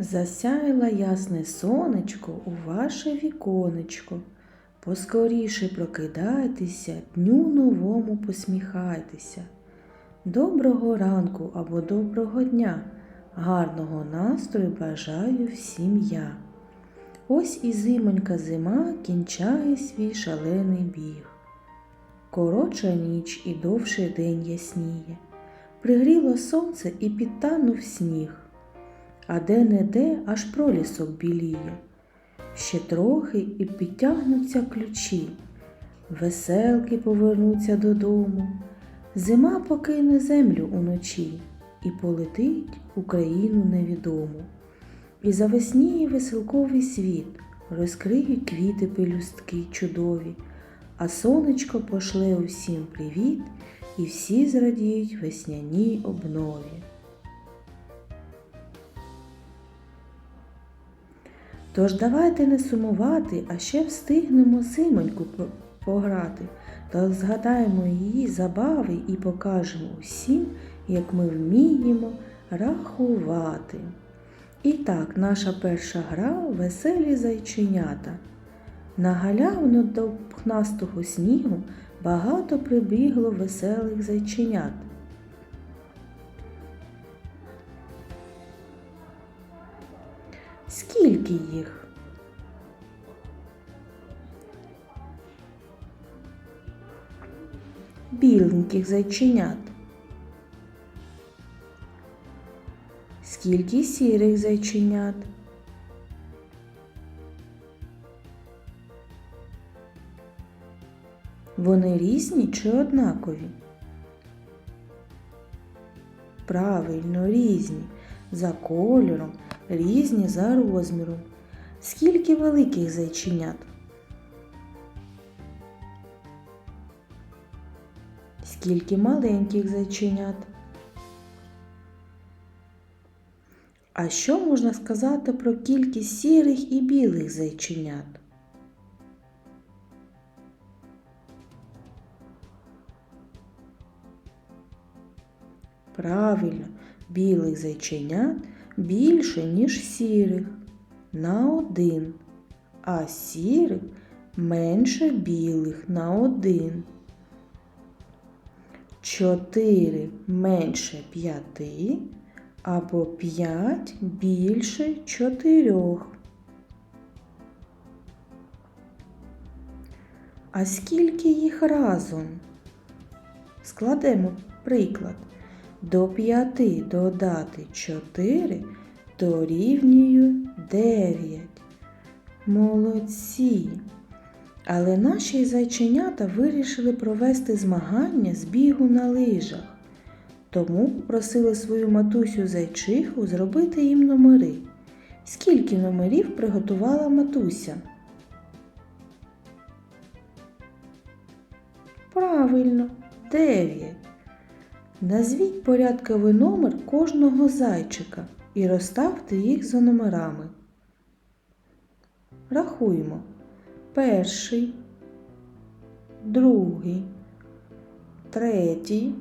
Засяяло ясне сонечко у ваше віконечко. Поскоріше прокидайтеся, дню новому посміхайтеся. Доброго ранку або доброго дня, гарного настрою бажаю всім я. Ось і зимонька зима кінчає свій шалений біг. Коротша ніч і довший день ясніє. Пригріло сонце і підтанув сніг, а де-не-де аж пролісок біліє. Ще трохи і підтягнуться ключі, веселки повернуться додому, зима покине землю уночі і полетить у країну невідому. І завесніє веселковий світ, розкриють квіти пелюстки чудові, а сонечко пошле усім привіт, і всі зрадіють весняній обнові. Тож давайте не сумувати, а ще встигнемо зимоньку пограти, та згадаємо її забави і покажемо усім, як ми вміємо рахувати. І так, наша перша гра веселі зайченята. На галявину до пухнастого снігу багато прибігло веселих зайченят. Скільки їх? Біленьких зайченят. Скільки сірих зайченят? Вони різні чи однакові? Правильно, різні. За кольором, різні за розміром. Скільки великих зайченят? Скільки маленьких зайченят? А що можна сказати про кількість сірих і білих зайченят? Правильно, білих зайченят більше, ніж сірих на один, а сірих менше білих на один. Чотири менше п'яти або п'ять більше чотирьох. А скільки їх разом? Складемо приклад. До п'яти додати чотири дорівнює дев'ять. Молодці! Але наші зайченята вирішили провести змагання з бігу на лижах. Тому попросили свою матусю зайчиху зробити їм номери. Скільки номерів приготувала матуся? Правильно, дев'ять. Назвіть порядковий номер кожного зайчика і розставте їх за номерами. Рахуємо. Перший, другий, третій,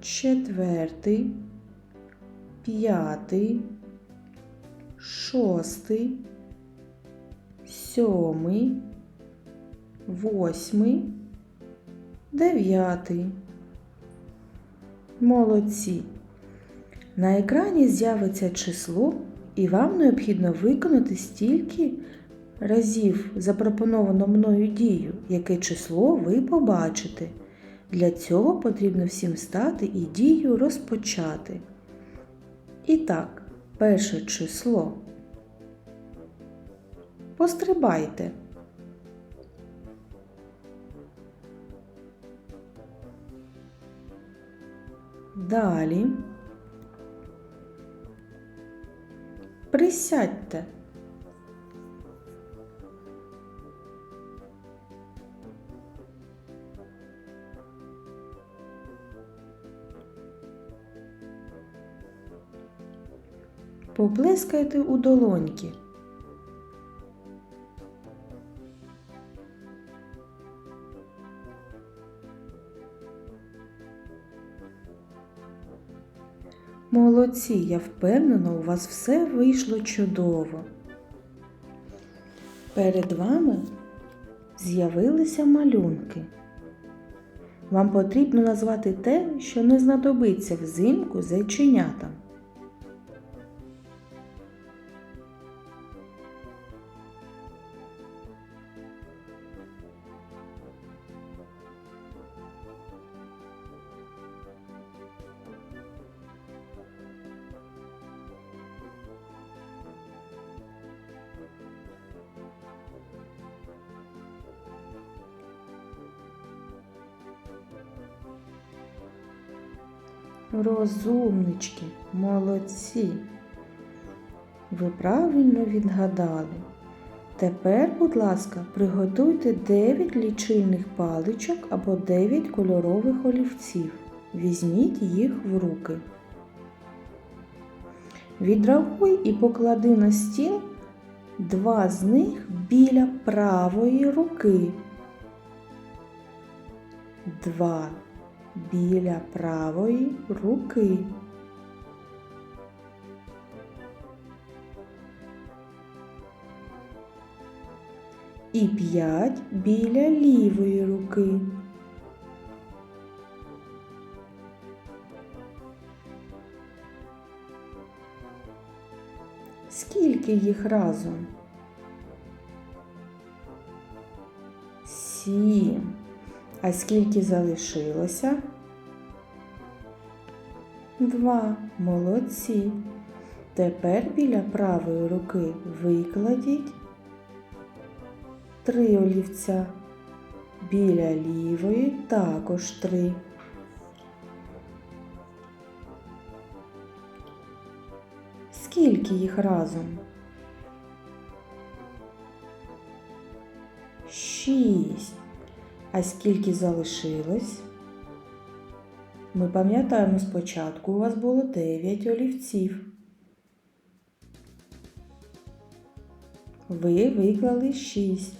четвертий, п'ятий, шостий, сьомий, восьмий, дев'ятий. Молодці. На екрані з'явиться число, і вам необхідно виконати стільки разів запропоновано мною дію, яке число ви побачите. Для цього потрібно всім стати і дію розпочати. І так, перше число. Пострибайте. Далі. Присядьте. Поплескайте у долоньки. Молодці, я впевнена, у вас все вийшло чудово. Перед вами з'явилися малюнки. Вам потрібно назвати те, що не знадобиться взимку зайченятам. Розумнички, молодці. Ви правильно відгадали. Тепер, будь ласка, приготуйте 9 лічильних паличок або 9 кольорових олівців. Візьміть їх в руки. Відрахуй і поклади на стіл два з них біля правої руки. Два біля правої руки. І п'ять біля лівої руки. Скільки їх разом? Сім. А скільки залишилося? Два. Молодці. Тепер біля правої руки викладіть три олівця. Біля лівої також три. Скільки їх разом? Шість. А скільки залишилось? Ми пам'ятаємо спочатку у вас було 9 олівців. Ви виклали 6.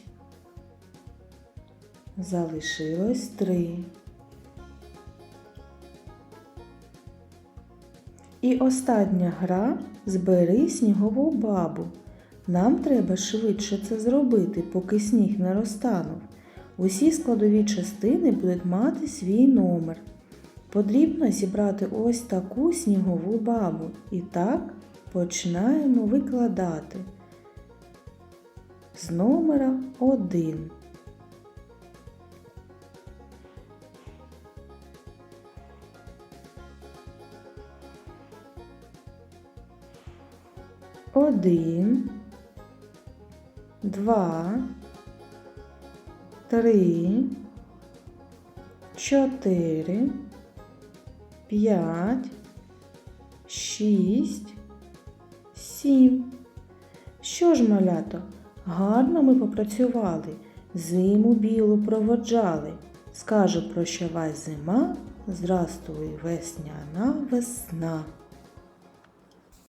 Залишилось 3. І остання гра збери снігову бабу. Нам треба швидше це зробити, поки сніг не розтанув. Усі складові частини будуть мати свій номер. Потрібно зібрати ось таку снігову бабу. І так починаємо викладати з номера 1. Один, два, три, чотири, п'ять, шість, сім. Що ж, малято, гарно ми попрацювали, зиму білу проводжали. Скаже прощавай зима, здрастуй весняна весна.